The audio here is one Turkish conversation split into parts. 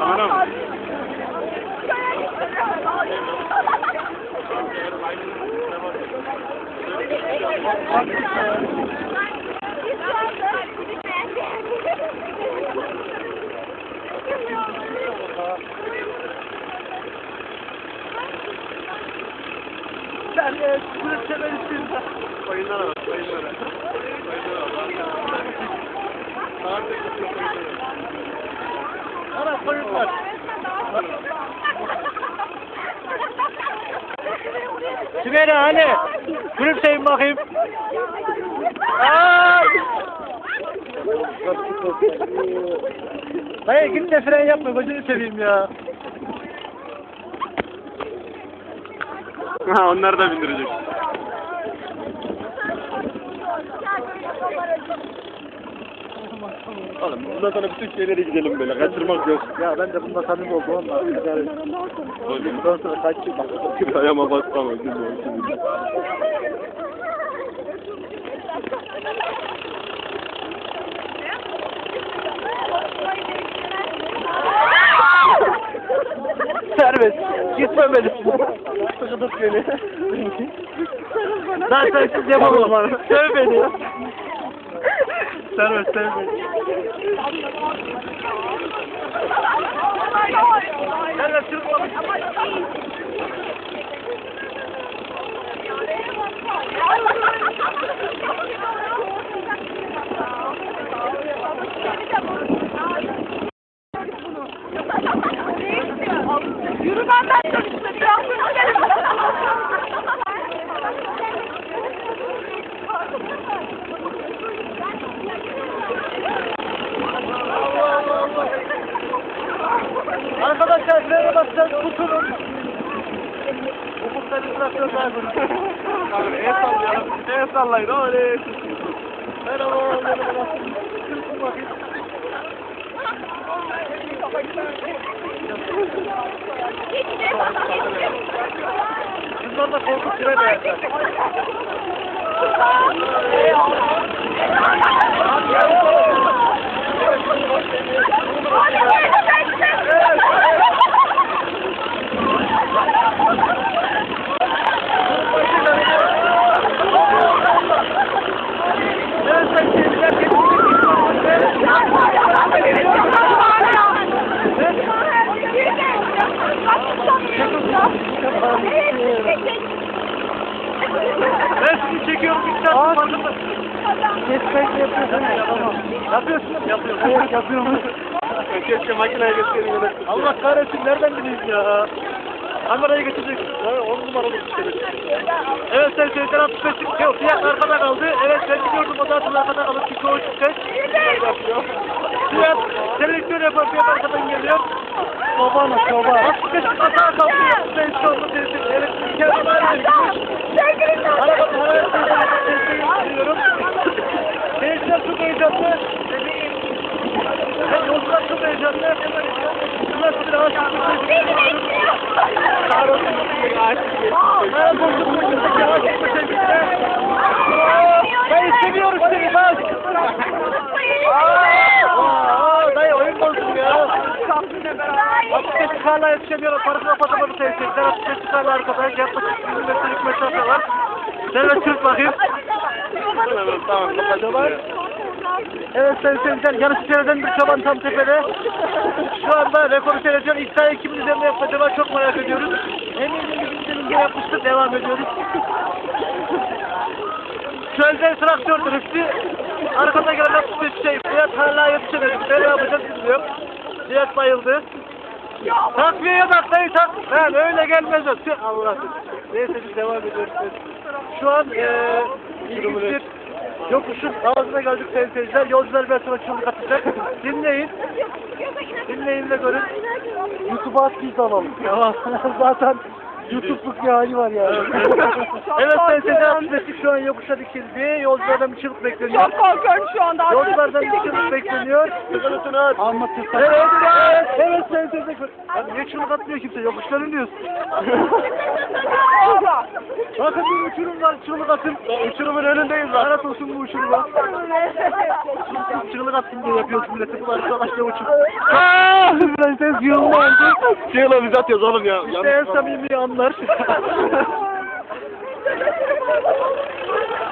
Mı? Sen de sınıf seversin. Oyunlara bak, oyunlara. Oyunlara bak. Ana koyun var. Sümeyre hani? Gülümseyin bakayım. Ay! Hayır git de fren yapma gözünü seveyim ya. Ha onları da bindirecek. Oğlum bundan sonra bütün şeylere gidelim böyle. Kaçırmak yok. Ya ben de bunda samimi oldum ama yani bundan sonra kaçayım. Ayağıma bastama. Şimdi. Serbest. Gitmemelisin. Sıkıdık beni. Ben sensiz yapamam. Sev beni. Serbest, sev beni. Serbest, sırıtma. Yürü benden çok işte Arkadaşlar frene basacağız, tutunun. Ufukta bir traktör var. Abi el sallayalım. El sallayın. Oley. Merhaba, merhaba. Sırtın bakayım. Kızlar da korkup frene yapacak. Evet, sayın seyirciler, Ben sizi çekiyorum, bir saat farkında. Kesmek yapıyorsun. Yapıyorsun. Yapıyorum. Evet, yapıyorum. Keşke makineye göstereyim. Allah kahretsin, nereden bileyim ya? Kamerayı getirecek. Ha, on numaralı bir şey. Evet sen seyirciler 65 yok. Fiyat arkada kaldı. Evet ben biliyordum o zaten arkada kalır. Bir çoğu yapıyor. Fiyat selektör yapar. Fiyat arkadan geliyor. Baba nasıl baba? 65 hata kaldı. Ben şu anda seyirciler. Elektrik kendime Arabanın hareket ediyorum. Seyirciler çok heyecanlı. Yolcular çok heyecanlı. Burası bir ağaç. Ben istemiyorum seni bak. Dayı oyun bozdum ya. 65 çıkarla yetişemiyorum. Parasını patamadı seyirciler. 65 çıkarla arkadaş. Yaklaşık 20 metrelik mesafe var. Evet Türk bakayım. Tamam. Çoban. Evet sayın seyirciler, yarış seyreden bir çoban tam tepede. Şu anda rekoru seyrediyor. İddiayı kimin üzerinde yaptı acaba çok merak ediyoruz. Eminim bizim üzerinde yapmıştır. Devam ediyoruz. Çölde traktör drift'i. Arkada gelen 65 şey. Fiyat hala yetişemedik. Ne yapacağız bilmiyorum. Fiyat bayıldı. Takviyeye bak dayı tak. Ben öyle gelmez o. Allah'ım. Neyse biz devam ediyoruz. Şu an ilginç bir yokuşun ağzına geldik sayın seyirciler. Yolcular biraz sonra çığlık atacak. Dinleyin. Dinleyin ve görün. YouTube'a at biz alalım. Zaten YouTube'luk bir hali var yani. evet sayın seyirciler 65 şu an yokuşa dikildi. Yolculardan bir çığlık bekleniyor. Çok korkuyorum şu anda. Yolculardan bir çığlık bekleniyor. At. Anlatırsan. Evet, evet, evet sayın seyirciler abi niye çığlık atmıyor kimse? Yokuştan iniyoruz. Bakın bir uçurum var çığlık atın. Uçurumun önündeyiz lan. Lanet olsun bu uçuruma. Çığlık atsın diye yapıyorsun milleti. Bu arkadaşla uçur. Aaa! Ben ses yolunu aldı. Şeyle biz atıyoruz oğlum ya. İşte en samimi anlar.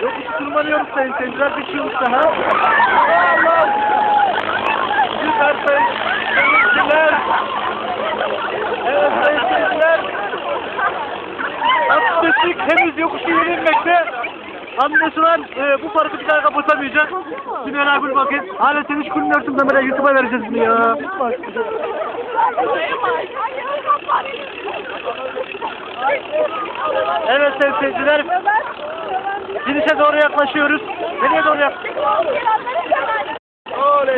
Yokuş tırmanıyoruz sayın seyirciler. Bir çığlık daha. Allah! Süper sayın seyirciler. Evet sayın seyirciler. Atletik henüz yokuşu yeni inmekte. Anlaşılan e, bu parkı bir daha kapatamayacak. Şimdi beraber bakın. Hala sen hiç kullanıyorsun kameraya YouTube'a vereceğiz bunu ya. Evet sayın seyirciler. Finişe doğru yaklaşıyoruz. Nereye doğru yak? Oley.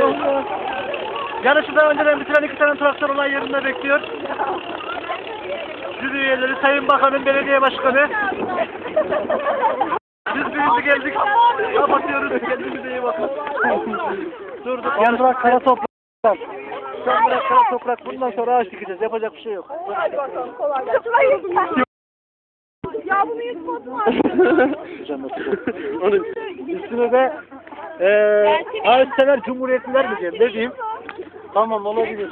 Yarışı daha önceden bitiren iki tane traktör olay yerinde bekliyor. Jüri üyeleri, Sayın Bakanım, Belediye Başkanı. Biz birisi geldik. Kapatıyoruz. Kendinize iyi bakın. Durduk. Yarış kara toprak. Kara toprak. Bundan sonra ağaç dikeceğiz. Yapacak bir şey yok. Hadi bakalım kolay gelsin. Ya bunu yutmadın mı? Onun Üstüne de eee ağaç sever cumhuriyetliler mi diyeyim? Ne diyeyim? Tamam olabilir.